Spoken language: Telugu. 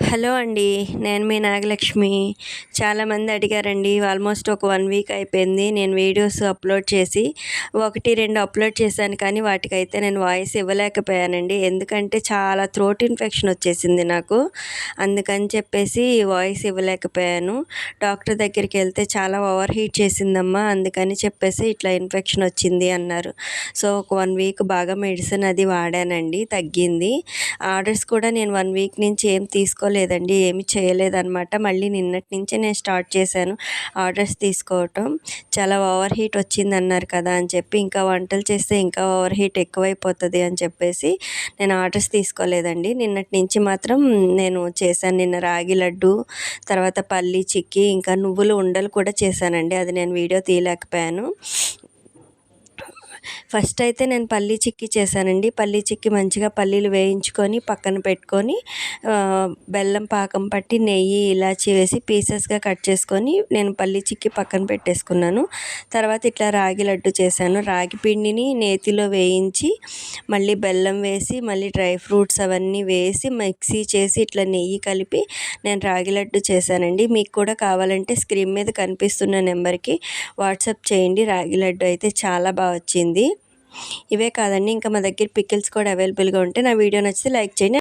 హలో అండి నేను మీ నాగలక్ష్మి. చాలామంది అడిగారండి ఆల్మోస్ట్ ఒక వన్ వీక్ అయిపోయింది. నేను వీడియోస్ అప్లోడ్ చేసి ఒకటి రెండు అప్లోడ్ చేశాను కానీ వాటికైతే నేను వాయిస్ ఇవ్వలేకపోయానండి. ఎందుకంటే చాలా థ్రోట్ ఇన్ఫెక్షన్ వచ్చేసింది నాకు. అందుకని చెప్పేసి వాయిస్ ఇవ్వలేకపోయాను. డాక్టర్ దగ్గరికి వెళ్తే చాలా ఓవర్ హీట్ చేసిందమ్మా అందుకని చెప్పేసి ఇట్లా ఇన్ఫెక్షన్ వచ్చింది అన్నారు. సో ఒక వన్ వీక్ బాగా మెడిసిన్ అది వాడానండి తగ్గింది. ఆర్డర్స్ కూడా నేను వన్ వీక్ నుంచి ఏం తీసుకు తీసుకోలేదండి ఏమి చేయలేదన్నమాట. మళ్ళీ నిన్నటి నుంచే నేను స్టార్ట్ చేశాను ఆర్డర్స్ తీసుకోవటం. చాలా ఓవర్ హీట్ వచ్చింది అన్నారు కదా అని చెప్పి ఇంకా వంటలు చేస్తే ఇంకా ఓవర్ హీట్ ఎక్కువైపోతుంది అని చెప్పేసి నేను ఆర్డర్స్ తీసుకోలేదండి. నిన్నటి నుంచి మాత్రం నేను చేశాను నిన్న రాగి లడ్డు తర్వాత పల్లి చిక్కీ ఇంకా నువ్వులు ఉండలు కూడా చేశానండి. అది నేను వీడియో తీయలేకపోయాను. ఫస్ట్ అయితే నేను పల్లీ చిక్కీ చేశానండి. పల్లీ చిక్కీ మంచిగా పల్లీలు వేయించుకొని పక్కన పెట్టుకొని బెల్లం పాకం పట్టి నెయ్యి ఇలాచి వేసి పీసెస్గా కట్ చేసుకొని నేను పల్లీ చిక్కీ పక్కన పెట్టేసుకున్నాను. తర్వాత ఇట్లా రాగి లడ్డు చేశాను. రాగి పిండిని నేతిలో వేయించి మళ్ళీ బెల్లం వేసి మళ్ళీ డ్రై ఫ్రూట్స్ అవన్నీ వేసి మిక్సీ చేసి ఇట్లా నెయ్యి కలిపి నేను రాగి లడ్డు చేశానండి. మీకు కూడా కావాలంటే స్క్రీన్ మీద కనిపిస్తున్న నెంబర్కి వాట్సాప్ చేయండి. రాగి లడ్డు అయితే చాలా బాగా వచ్చింది. ఇవే కాదండి ఇంకా మా దగ్గర పికిల్స్ కూడా అవైలబుల్గా ఉంటే నా వీడియో నచ్చితే లైక్ చేయండి.